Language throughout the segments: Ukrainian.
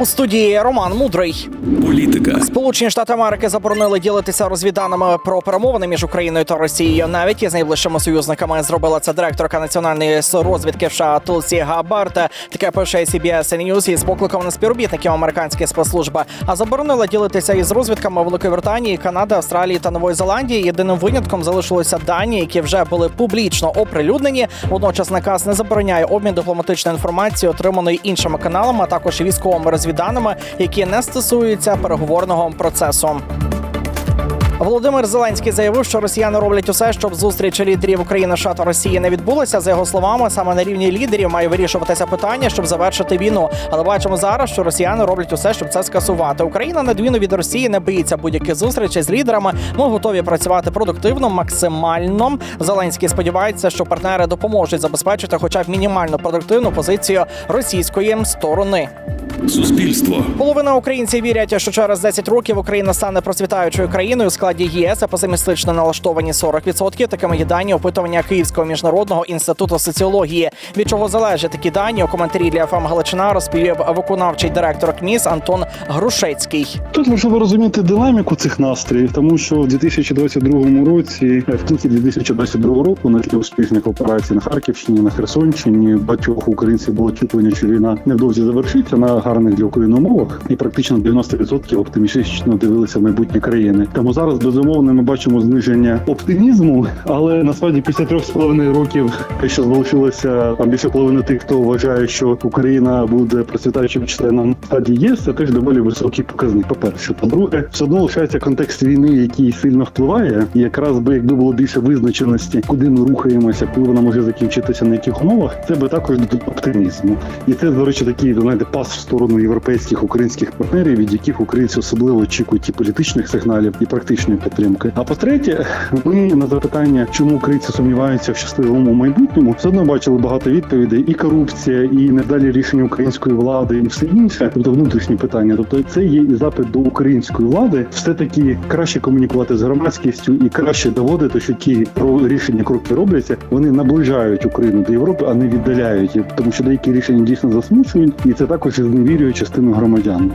У студії Роман Мудрий. Політика, Сполучені Штати Америки заборонили ділитися розвіданими про перемовини між Україною та Росією. Навіть із найближчими союзниками зробила це директорка національної розвідки США Тулсі Габарт. Таке пише CBS News із покликом на співробітників американської спецслужби. А заборонила ділитися із розвідками Великої Британії, Канади, Австралії та Нової Зеландії. Єдиним винятком залишилися дані, які вже були публічно оприлюднені. Водночас наказ не забороняє обмін дипломатичної інформації, отриманої іншими каналами, а також військовими розвіданими, які не стосуються переговорного процесу. Володимир Зеленський заявив, що росіяни роблять усе, щоб зустріч лідерів України США та Росії не відбулася. За його словами, саме на рівні лідерів має вирішуватися питання, щоб завершити війну. Але бачимо зараз, що росіяни роблять усе, щоб це скасувати. Україна на відміну від Росії не боїться будь-яких зустрічей з лідерами. Ми готові працювати продуктивно, максимально. Зеленський сподівається, що партнери допоможуть забезпечити, хоча б мінімально продуктивну позицію російської сторони. Суспільство, Половина українців вірять, що через 10 років Україна стане процвітаючою країною у складі ЄС, а песимістично налаштовані 40%. Такими є дані опитування Київського міжнародного інституту соціології. Від чого залежать такі дані у коментарі для ФМ Галичина розповів виконавчий директор КМІС Антон Грушецький. Тут важливо розуміти динаміку цих настроїв, тому що в 2022 році, в кінці 2022 року, на тлі успішних операцій на Харківщині, на Херсонщині, багатьох українців було очікування, що війна невдовзі завершиться на гарних для України умовах, і практично 90% оптимістично дивилися в майбутнє країни. Тому зараз безумовно ми бачимо зниження оптимізму, але насправді після трьох з половиною років, що залишилося там більше половини тих, хто вважає, що Україна буде процвітаючим членом стадії ЄС, це теж доволі високий показник. По перше, по-друге, все одно лишається контекст війни, який сильно впливає, і якраз би якби було більше визначеності, куди ми рухаємося, коли вона може закінчитися, на яких умовах, це би також додало оптимізму. І це, до речі, такий знаєте, пас в сторону європейських українських партнерів, від яких українці особливо очікують і політичних сигналів, і практичної підтримки. А по-третє, ми на запитання, чому українці сумніваються в щасливому майбутньому, все одно бачили багато відповідей: і корупція, і невдалі рішення української влади, і все інше, тобто внутрішні питання. Тобто, це є і запит до української влади, все таки краще комунікувати з громадськістю і краще доводити, що ті рішення кроки робляться, вони наближають Україну до Європи, а не віддаляють її, тому що деякі рішення дійсно засмучують, і це також зневірює частину громадян.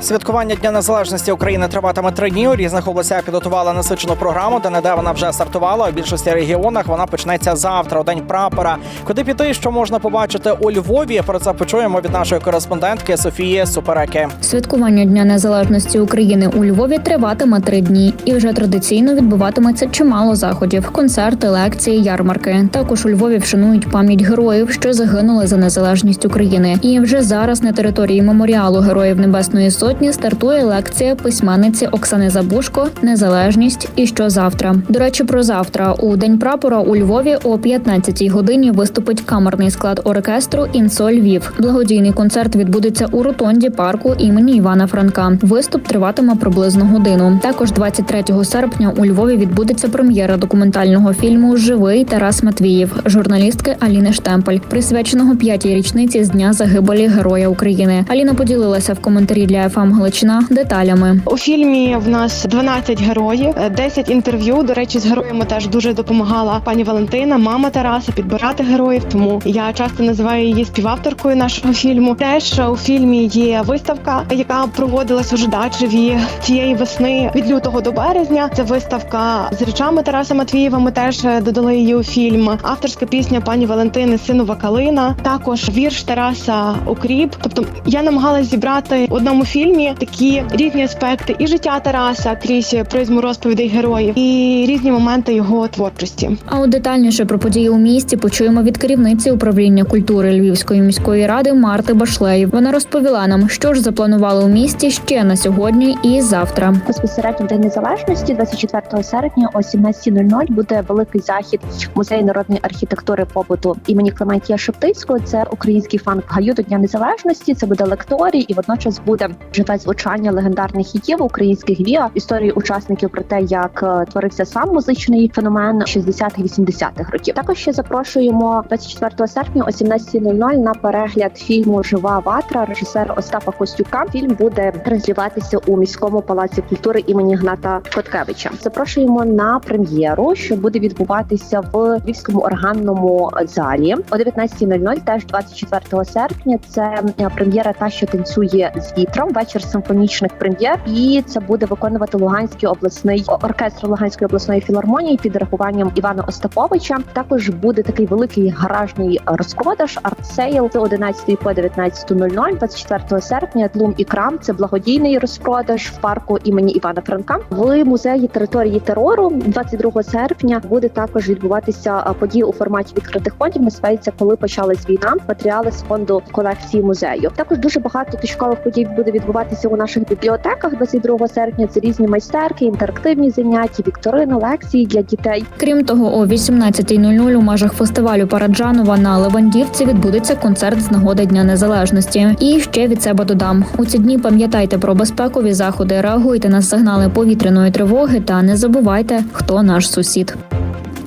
Святкування Дня Незалежності України триватиме три дні. У різних областях підготували насичену програму, де неде вона вже стартувала. У більшості регіонах вона почнеться завтра, у день прапора. Куди піти, що можна побачити у Львові? Про це почуємо від нашої кореспондентки Софії Супереки. Святкування Дня Незалежності України у Львові триватиме три дні, і вже традиційно відбуватиметься чимало заходів: концерти, лекції, ярмарки. Також у Львові вшанують пам'ять героїв, що загинули за незалежність України. І вже зараз на території меморіалу Героїв Небесної Сотні стартує лекція письменниці Оксани Забушко Незалежність і що завтра. До речі, про завтра у день прапора у Львові о 15-й годині виступить камерний склад оркестру Інсо Львів. Благодійний концерт відбудеться у ротонді парку імені Івана Франка. Виступ триватиме приблизно годину. Також 23 серпня у Львові відбудеться прем'єра документального фільму Живий Тарас Матвіїв, журналістки Аліни Штемпель, присвяченого п'ятій річниці з дня загибелі Героя України. Аліна поділилася в коментарі для ФАМ Галичина деталями. У фільмі в нас 12 героїв, е, 10 інтерв'ю. До речі, з героями теж дуже допомагала пані Валентина, мама Тараса, підбирати героїв. Тому я часто називаю її співавторкою нашого фільму. Теж у фільмі є виставка, яка проводилась у Жидачеві цієї весни від лютого до березня. Це виставка з речами Тараса Матвієва. Ми теж додали її у фільм. Авторська пісня пані Валентини Синова Калина. Також вірш Тараса Укріп. Тобто я намагалась зібрати одному фільмі такі різні аспекти і життя Тараса крізь призму розповідей героїв, і різні моменти його творчості. А от детальніше про події у місті почуємо від керівниці управління культури Львівської міської ради Марти Башлеї. Вона розповіла нам, що ж запланували у місті ще на сьогодні і завтра. Безпосередньо в День Незалежності, 24 серпня о 17.00 буде великий захід музею народної архітектури побуту імені Клементія Шептицького. Це український фан гаю до Дня Незалежності. Це буде лекторій, і водночас буде живе звучання легендарних хітів українських віа, історії учасників про те, як е, творився сам музичний феномен 60-80-х років. Також ще запрошуємо 24 серпня о 17.00 на перегляд фільму Жива ватра режисера Остапа Костюка. Фільм буде транслюватися у міському палаці культури імені Гната Коткевича. Запрошуємо на прем'єру, що буде відбуватися в Львівському органному залі о 19.00, теж 24 серпня. Це е, прем'єра та що танцює з вітром. Вечір симфонічних прем'єр, і це буде виконувати Луганський обласний оркестр Луганської обласної філармонії під рахуванням Івана Остаповича. Також буде такий великий гаражний розпродаж артсейл з 11 по 19.00 24 серпня. Тлум і крам це благодійний розпродаж в парку імені Івана Франка. В музеї території терору 22 серпня буде також відбуватися події у форматі відкритих фондів. Називається коли почалась війна. Матеріали з фонду колекції музею. Також дуже багато точкових подій буде відбуватися у наших бібліотеках 22 серпня. Це різні майстерки, інтерактивні заняття, вікторини, лекції для дітей. Крім того, о 18.00 у межах фестивалю Параджанова на Левандівці відбудеться концерт з нагоди Дня Незалежності. І ще від себе додам: у ці дні пам'ятайте про безпекові заходи, реагуйте на сигнали повітряної тривоги та не забувайте, хто наш сусід.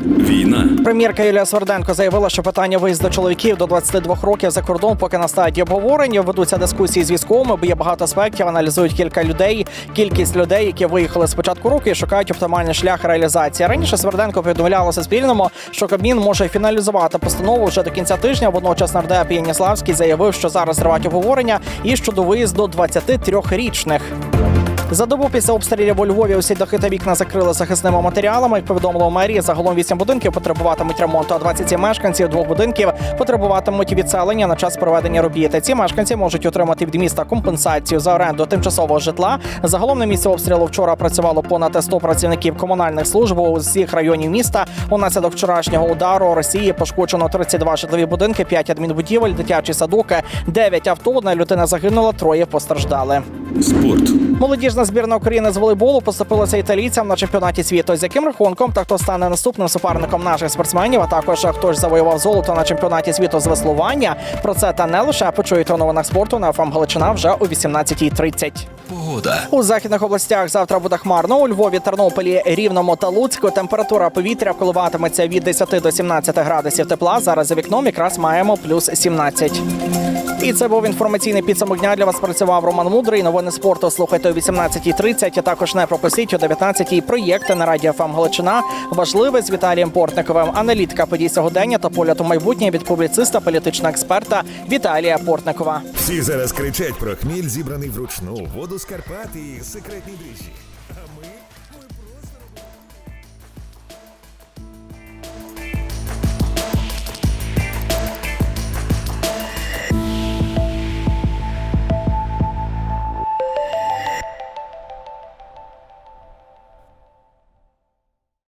Війна. Прем'єрка Юлія Сверденко заявила, що питання виїзду чоловіків до 22 років за кордон поки на стадії обговорення. Ведуться дискусії з військовими, бо є багато аспектів. Аналізують кілька людей, кількість людей, які виїхали з початку року і шукають оптимальний шлях реалізації. Раніше Сверденко повідомляла Суспільному, що Кабмін може фіналізувати постанову вже до кінця тижня. Водночас нардеп Яніславський заявив, що зараз тривають обговорення і щодо виїзду 23-річних. За добу після обстрілів у Львові усі дахи та вікна закрили захисними матеріалами. Як повідомило у мерії, загалом 8 будинків потребуватимуть ремонту, а 27 мешканців двох будинків потребуватимуть відселення на час проведення робіт. Ці мешканці можуть отримати від міста компенсацію за оренду тимчасового житла. Загалом на місці обстрілу вчора працювало понад 100 працівників комунальних служб у всіх районів міста. Унаслідок вчорашнього удару Росії пошкоджено 32 житлові будинки, 5 адмінбудівель, дитячі садок, 9 авто. Одна людина загинула, троє постраждали. Спорт. Молодіжна збірна України з волейболу поступилася італійцям на чемпіонаті світу. З яким рахунком та хто стане наступним суперником наших спортсменів, а також хто ж завоював золото на чемпіонаті світу з веслування. Про це та не лише почуєте у новинах спорту на ФМ Галичина вже о 18.30. Погода. У західних областях завтра буде хмарно. У Львові, Тернополі, Рівному та Луцьку температура повітря коливатиметься від 10 до 17 градусів тепла. Зараз за вікном якраз маємо плюс 17. І це був інформаційний підсумок дня. Для вас працював Роман Мудрий. Новини спорту слухайте о 18.30. А також не пропустіть о 19.00 проєкти на радіо ФМ Галичина. Важливе з Віталієм Портниковим. Аналітика подій сьогодення та погляд у майбутнє від публіциста, політичного експерта Віталія Портникова. Всі зараз кричать про хміль, зібраний вручну, воду з Карпат і секретні дріжджі.